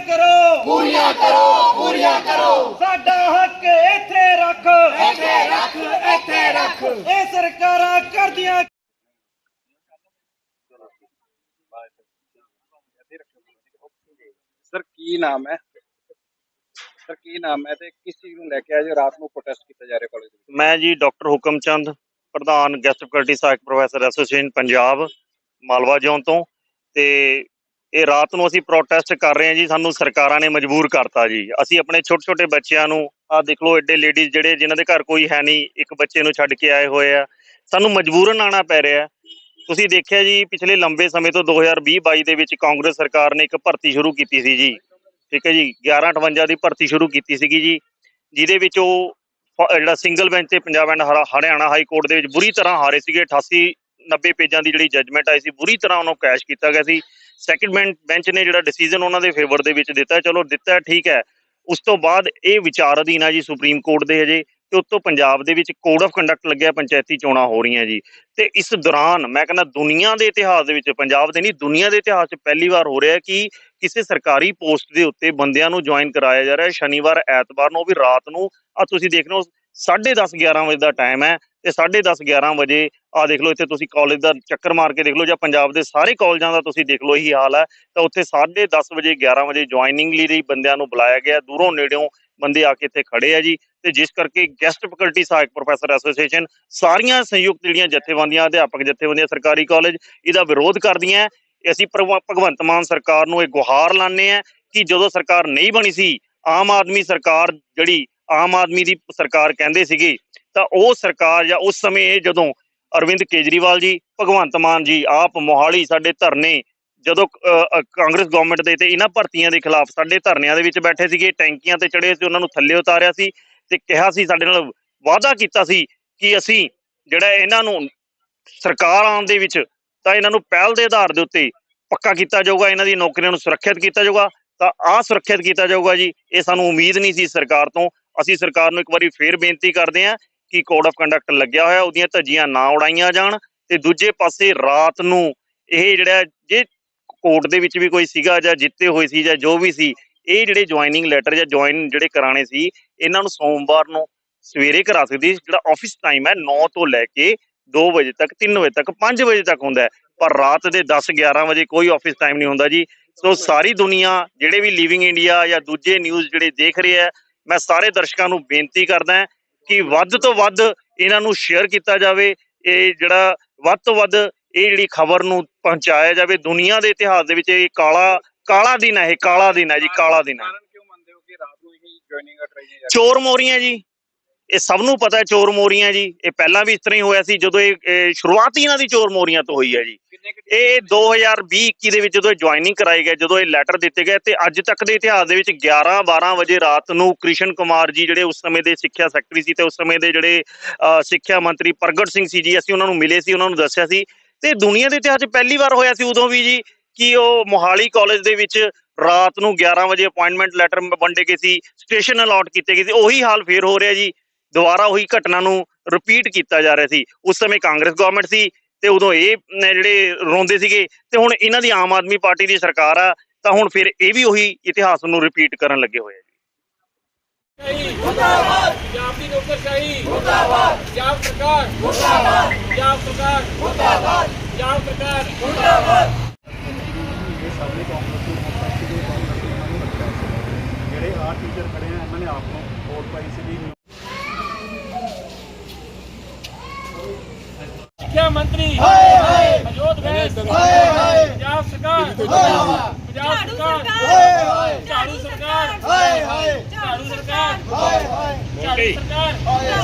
ਕਰੋ। ਪੂਰੀਆਂ ਕਰੋ ਸਾਡਾ ਹੱਕ ਇੱਥੇ ਰੱਖ। ਇੱਥੇ ਰੱਖ ਇੱਥੇ ਰੱਖ। ਇਹ ਸਰਕਾਰਾਂ ਕਰਦੀਆਂ ਸਰ ਕੀ ਨਾਮ ਹੈ? ਸਰ ਕੀ ਨਾਮ ਹੈ ਤੇ ਕਿਸ ਚੀਜ਼ ਨੂੰ ਲੈ ਕੇ ਅੱਜ ਰਾਤ ਨੂੰ ਪ੍ਰੋਟੈਸਟ ਕੀਤਾ ਜਾ ਰਿਹਾ ਕਾਲਜ ਦੇ ਵਿੱਚ? ਮੈਂ ਜੀ ਡਾਕਟਰ ਹੁਕਮਚੰਦ ਪ੍ਰਧਾਨ ਗੈਸਟ ਫੈਕਲਟੀ ਸਹਾਇਕ professor association Punjab Malwa zone ਤੋਂ ਤੇ ਇਹ ਰਾਤ ਨੂੰ ਅਸੀਂ ਪ੍ਰੋਟੈਸਟ ਕਰ ਰਹੇ ਹਾਂ ਜੀ, ਸਾਨੂੰ ਸਰਕਾਰਾਂ ਨੇ ਮਜਬੂਰ ਕਰਤਾ ਜੀ। ਅਸੀਂ ਆਪਣੇ ਛੋਟੇ ਛੋਟੇ ਬੱਚਿਆਂ ਨੂੰ ਆਹ ਦੇਖ ਲਓ ਐਡੇ ਲੇਡੀਜ਼ ਜਿਹੜੇ ਜਿਨ੍ਹਾਂ ਦੇ ਘਰ ਕੋਈ ਹੈ ਨਹੀਂ, ਇੱਕ ਬੱਚੇ ਨੂੰ ਛੱਡ ਕੇ ਆਏ ਹੋਏ ਆ। ਸਾਨੂੰ ਮਜਬੂਰਨ ਆਣਾ ਪੈ ਰਿਹਾ। ਤੁਸੀਂ ਦੇਖਿਆ ਜੀ, ਪਿਛਲੇ ਲੰਬੇ ਸਮੇਂ ਤੋਂ 2020-22 ਦੇ ਵਿੱਚ ਕਾਂਗਰਸ ਸਰਕਾਰ ਨੇ ਇੱਕ ਭਰਤੀ ਸ਼ੁਰੂ ਕੀਤੀ ਸੀ ਜੀ। ਠੀਕ ਹੈ ਜੀ 1158 ਦੀ ਭਰਤੀ ਸ਼ੁਰੂ ਕੀਤੀ ਸੀਗੀ ਜੀ, ਜਿਹਦੇ ਵਿੱਚ ਉਹ ਜਿਹੜਾ ਸਿੰਗਲ ਬੈਂਚ ਤੇ ਪੰਜਾਬ ਐਂਡ ਹਰਾ- ਹਰਿਆਣਾ ਹਾਈ ਕੋਰਟ ਦੇ ਵਿੱਚ ਬੁਰੀ ਤਰ੍ਹਾਂ ਹਾਰੇ ਸੀਗੇ। 88 90 ਪੇਜਾਂ ਦੀ ਜਿਹੜੀ ਜੱਜਮੈਂਟ ਆਈ ਸੀ, ਬੁਰੀ ਤਰ੍ਹਾਂ ਉਹਨੂੰ ਕੈਸ਼ ਕੀਤਾ ਗਿਆ ਸੀ। ਸੈਕੰਡ ਬੈਂਚ ਨੇ ਜਿਹੜਾ ਡਿਸੀਜਨ ਉਹਨਾਂ ਦੇ ਫੇਵਰ ਦੇ ਵਿੱਚ ਦਿੱਤਾ। ਚਲੋ ਦਿੱਤਾ, ਠੀਕ ਹੈ। ਉਸ ਤੋਂ ਬਾਅਦ ਇਹ ਵਿਚਾਰ ਅਧੀਨ ਆ ਜੀ ਸੁਪਰੀਮ ਕੋਰਟ ਦੇ ਹਜੇ ਤੇ ਉੱਤੋਂ ਪੰਜਾਬ ਦੇ ਵਿੱਚ ਕੋਡ ਆਫ ਕੰਡਕਟ ਲੱਗਿਆ, ਪੰਚਾਇਤੀ ਚੋਣਾਂ ਹੋ ਰਹੀਆਂ ਜੀ। ਤੇ ਇਸ ਦੌਰਾਨ ਮੈਂ ਕਹਿੰਦਾ ਦੁਨੀਆ ਦੇ ਇਤਿਹਾਸ ਦੇ ਵਿੱਚ, ਪੰਜਾਬ ਦੇ ਨਹੀਂ, ਦੁਨੀਆ ਦੇ ਇਤਿਹਾਸ 'ਚ ਪਹਿਲੀ ਵਾਰ ਹੋ ਰਿਹਾ ਕਿ ਕਿਸੇ ਸਰਕਾਰੀ ਪੋਸਟ ਦੇ ਉੱਤੇ ਬੰਦਿਆਂ ਨੂੰ ਜੁਆਇਨ ਕਰਾਇਆ ਜਾ ਰਿਹਾ ਹੈ। ਸ਼ਨੀਵਾਰ, ਐਤਵਾਰ ਨੂੰ ਉਹ ਵੀ ਰਾਤ ਨੂੰ ਆ ਤੁਸੀਂ ਦੇਖ ਲਓ 10:30 11 ਵਜੇ ਦਾ ਟਾਈਮ ਹੈ ਤੇ 10:30 11 ਵਜੇ ਆ ਦੇਖ ਲਓ ਇੱਥੇ ਤੁਸੀਂ ਕਾਲਜ ਦਾ ਚੱਕਰ ਮਾਰ ਕੇ ਦੇਖ ਲਓ ਜਾਂ ਪੰਜਾਬ ਦੇ ਸਾਰੇ ਕਾਲਜਾਂ ਦਾ ਤੁਸੀਂ ਦੇਖ ਲਓ ਇਹੀ ਹਾਲ ਹੈ, ਤਾਂ ਉੱਥੇ 10:30 ਵਜੇ 11 ਵਜੇ ਜੁਆਇਨਿੰਗ ਲਈ ਬੰਦਿਆਂ ਨੂੰ ਬੁਲਾਇਆ ਗਿਆ, ਦੂਰੋਂ ਨੇੜਿਓਂ ਬੰਦੇ ਆ ਕੇ ਇੱਥੇ ਖੜੇ ਆ ਜੀ ਤੇ ਜਿਸ ਕਰਕੇ ਗੈਸਟ ਫੈਕਲਟੀ ਸਹਾਇਕ ਪ੍ਰੋਫੈਸਰ ਐਸੋਸੀਏਸ਼ਨ ਸਾਰੀਆਂ ਸੰਯੁਕਤ ਜਿਹੜੀਆਂ ਜਥੇਬੰਦੀਆਂ, ਅਧਿਆਪਕ ਜਥੇਬੰਦੀਆਂ, ਸਰਕਾਰੀ ਕਾਲਜ ਇਹਦਾ ਵਿਰੋਧ ਕਰਦੀਆਂ ਅਸੀਂ ਭਗਵ- ਭਗਵੰਤ ਮਾਨ ਸਰਕਾਰ ਨੂੰ ਇਹ ਗੁਹਾਰ ਲਾਣੇ ਆ ਕਿ ਜਦੋਂ ਸਰਕਾਰ ਨਹੀਂ ਬਣੀ ਸੀ, ਆਮ ਆਦਮੀ ਸਰਕਾਰ ਜਿਹੜੀ ਆਮ ਆਦਮੀ ਦੀ ਸਰਕਾਰ ਕਹਿੰਦੇ ਸੀਗੇ, ਤਾਂ ਉਹ ਸਰਕਾਰ ਜਾਂ ਉਸ ਸਮੇਂ ਇਹ ਜਦੋਂ ਅਰਵਿੰਦ ਕੇਜਰੀਵਾਲ ਜੀ, ਭਗਵੰਤ ਮਾਨ ਜੀ, ਆਪ ਮੋਹਾਲੀ ਸਾਡੇ ਧਰਨੇ, ਜਦੋਂ ਕਾਂਗਰਸ ਗਵਰਨਮੈਂਟ ਦੇ ਤੇ ਇਹਨਾਂ ਭਰਤੀਆਂ ਦੇ ਖਿਲਾਫ ਸਾਡੇ ਧਰਨਿਆਂ ਦੇ ਵਿੱਚ ਬੈਠੇ ਸੀਗੇ, ਟੈਂਕੀਆਂ ਤੇ ਚੜੇ ਸੀ, ਉਹਨਾਂ ਨੂੰ ਥੱਲੇ ਉਤਾਰਿਆ ਸੀ ਤੇ ਕਿਹਾ ਸੀ, ਸਾਡੇ ਨਾਲ ਵਾਅਦਾ ਕੀਤਾ ਸੀ ਕਿ ਅਸੀਂ ਜਿਹੜਾ ਇਹਨਾਂ ਨੂੰ ਸਰਕਾਰ ਆਉਣ ਦੇ ਵਿੱਚ ਤਾਂ ਇਹਨਾਂ ਨੂੰ ਪਹਿਲ ਦੇ ਆਧਾਰ ਦੇ ਉੱਤੇ ਪੱਕਾ ਕੀਤਾ ਜਾਊਗਾ, ਇਹਨਾਂ ਦੀ ਨੌਕਰੀਆਂ ਨੂੰ ਸੁਰੱਖਿਅਤ ਕੀਤਾ ਜਾਊਗਾ, ਤਾਂ ਆ ਸੁਰੱਖਿਅਤ ਕੀਤਾ ਜਾਊਗਾ ਜੀ, ਇਹ ਸਾਨੂੰ ਉਮੀਦ ਨਹੀਂ ਸੀ ਸਰਕਾਰ ਤੋਂ। ਅਸੀਂ ਸਰਕਾਰ ਨੂੰ ਇੱਕ ਵਾਰੀ ਫੇਰ ਬੇਨਤੀ ਕਰਦੇ ਹਾਂ ਕਿ ਕੋਡ ਆਫ ਕੰਡਕਟ ਲੱਗਿਆ ਹੋਇਆ, ਉਹਦੀਆਂ ਧੱਜੀਆਂ ਨਾ ਉਡਾਈਆਂ ਜਾਣ ਤੇ ਦੂਜੇ ਪਾਸੇ ਰਾਤ ਨੂੰ ਇਹ ਜਿਹੜਾ ਜੇ ਕੋਰਟ ਦੇ ਵਿੱਚ ਵੀ ਕੋਈ ਸੀਗਾ ਜਾਂ ਜਿੱਤੇ ਹੋਏ ਸੀ ਜਾਂ ਜੋ ਵੀ ਸੀ, ਇਹ ਜਿਹੜੇ ਜੁਆਇਨਿੰਗ ਲੈਟਰ ਜਾਂ ਜੁਆਇਨ ਜਿਹੜੇ ਕਰਾਣੇ ਸੀ, ਇਹਨਾਂ ਨੂੰ ਸੋਮਵਾਰ ਨੂੰ ਸਵੇਰੇ ਕਰਾ ਸਕਦੀ ਜਿਹੜਾ ਆਫਿਸ ਟਾਈਮ ਹੈ 9 ਤੋਂ ਲੈ ਕੇ 2 ਵਜੇ ਤੱਕ 3 ਵਜੇ ਤੱਕ 5 ਵਜੇ ਤੱਕ ਹੁੰਦਾ ਪਰ ਰਾਤ ਦੇ 10 11 ਵਜੇ ਕੋਈ ਆਫਿਸ ਟਾਈਮ ਨਹੀਂ ਹੁੰਦਾ ਜੀ। ਸੋ ਸਾਰੀ ਦੁਨੀਆ, ਜਿਹੜੇ ਵੀ ਲਿਵਿੰਗ ਇੰਡੀਆ ਜਾਂ ਦੂਜੇ ਨਿਊਜ਼ ਜਿਹੜੇ ਦੇਖ ਰਹੇ ਆ ਮੈਂ ਸਾਰੇ ਦਰਸ਼ਕਾਂ ਨੂੰ ਬੇਨਤੀ ਕਰਦਾ ਕਿ ਵੱਧ ਤੋਂ ਵੱਧ ਇਹਨਾਂ ਨੂੰ ਸ਼ੇਅਰ ਕੀਤਾ ਜਾਵੇ ਇਹ ਜਿਹੜਾ ਵੱਧ ਤੋਂ ਵੱਧ ਇਹ ਜਿਹੜੀ ਖਬਰ ਨੂੰ ਪਹੁੰਚਾਇਆ ਜਾਵੇ ਦੁਨੀਆ ਦੇ ਇਤਿਹਾਸ ਦੇ ਵਿੱਚ ਇਹ ਕਾਲਾ ਕਾਲਾ ਦਿਨ ਹੈ ਇਹ ਕਾਲਾ ਦਿਨ ਹੈ ਜੀ ਕਾਲਾ ਦਿਨ ਹੈ। ਚੋਰ ਮੋਰੀਆਂ ਜੀ। ਇਹ ਸਭ ਨੂੰ ਪਤਾ ਹੈ ਚੋਰ ਮੋਰੀਆਂ ਜੀ। ਇਹ ਪਹਿਲਾਂ ਵੀ ਇਸ ਤਰ੍ਹਾਂ ਹੀ ਹੋਇਆ ਸੀ ਜਦੋਂ ਇਹ ਇਹ ਸ਼ੁਰੂਆਤ ਹੀ ਇਹਨਾਂ ਦੀ ਚੋਰ ਮੋਰੀਆਂ ਤੋਂ ਹੋਈ ਹੈ ਜੀ। ਇਹ 2020-21 ਦੇ ਵਿੱਚ ਜਦੋਂ ਜੁਆਇਨਿੰਗ ਕਰਾਈ ਗਏ ਜਦੋਂ ਇਹ ਲੈਟਰ ਦਿੱਤੇ ਗਏ ਤੇ ਅੱਜ ਤੱਕ ਦੇ ਇਤਿਹਾਸ ਦੇ ਵਿੱਚ 11-12 ਵਜੇ ਰਾਤ ਨੂੰ ਕ੍ਰਿਸ਼ਨ ਕੁਮਾਰ ਜੀ ਜਿਹੜੇ ਉਸ ਸਮੇਂ ਦੇ ਸਿੱਖਿਆ ਸੈਕਟਰੀ ਸੀ ਤੇ ਉਸ ਸਮੇਂ ਦੇ ਜਿਹੜੇ ਸਿੱਖਿਆ ਮੰਤਰੀ ਪ੍ਰਗਟ ਸਿੰਘ ਸੀ ਜੀ ਅਸੀਂ ਉਹਨਾਂ ਨੂੰ ਮਿਲੇ ਸੀ ਉਹਨਾਂ ਨੂੰ ਦੱਸਿਆ ਸੀ। ਤੇ ਦੁਨੀਆ ਦੇ ਇਤਿਹਾਸ 'ਚ ਪਹਿਲੀ ਵਾਰ ਹੋਇਆ ਸੀ ਉਦੋਂ ਵੀ ਜੀ ਕਿ ਉਹ ਮੋਹਾਲੀ ਕਾਲਜ ਦੇ ਵਿੱਚ ਰਾਤ ਨੂੰ 11 ਵਜੇ ਅਪਾਇੰਟਮੈਂਟ ਲੈਟਰ ਵੰਡੇ ਗਏ ਸੀ ਸਟੇਸ਼ਨ ਅਲਾਟ ਕੀਤੇ ਗਏ ਸੀ। ਉਹੀ ਹਾਲ ਫੇਰ ਹੋ ਰਿਹਾ ਜੀ। ਦੁਬਾਰਾ ਉਹੀ ਘਟਨਾ ਨੂੰ ਰਿਪੀਟ ਕੀਤਾ ਜਾ ਰਿਹਾ ਸੀ। ਉਸ ਸਮੇਂ ਕਾਂਗਰਸ ਗਵਰਨਮੈਂਟ ਸੀ ਤੇ ਉਦੋਂ ਇਹ ਜਿਹੜੇ ਰੋਂਦੇ ਸੀਗੇ ਤੇ ਹੁਣ ਇਹਨਾਂ ਦੀ ਆਮ ਆਦਮੀ ਪਾਰਟੀ ਦੀ ਸਰਕਾਰ ਆ ਤਾਂ ਹੁਣ ਫਿਰ ਇਹ ਵੀ ਉਹੀ ਇਤਿਹਾਸ ਨੂੰ ਰਿਪੀਟ ਕਰਨ ਲੱਗੇ ਹੋਏ ਆ ਜੀ। ਮੁਰਦਾਬਾਦ! ਪੰਜਾਬ ਦੀ ਨੌਕਰਸ਼ਾਹੀ ਮੁਰਦਾਬਾਦ! ਪੰਜਾਬ ਸਰਕਾਰ! ਮੁਰਦਾਬਾਦ! ਪੰਜਾਬ ਸਰਕਾਰ! ਮੁਰਦਾਬਾਦ! ਪੰਜਾਬ ਸਰਕਾਰ! ਮੁਰਦਾਬਾਦ! ਜਿਹੜੇ ਆਰ ਟੀਚਰ ਖੜੇ ਆ ਇਹਨਾਂ ਨੇ ਆਪ ਨੂੰ ਵੋਟ ਪਾਈ ਸੀਗੀ ਸਿੱਖਿਆ ਮੰਤਰੀ ਹਾਏ ਹਾਏ ਮਜੋਦ ਬੈਂਸ ਹਾਏ ਹਾਏ ਪੰਜਾਬ ਸਰਕਾਰ ਪੰਜਾਬ ਸਰਕਾਰ ਹਾਏ ਹਾਏ ਝਾੜੂ ਸਰਕਾਰ। ਹਾਏ ਹਾਏ ਝਾੜੂ ਸਰਕਾਰ। ਹਾਏ ਹਾਏ ਝਾੜੂ ਸਰਕਾਰ।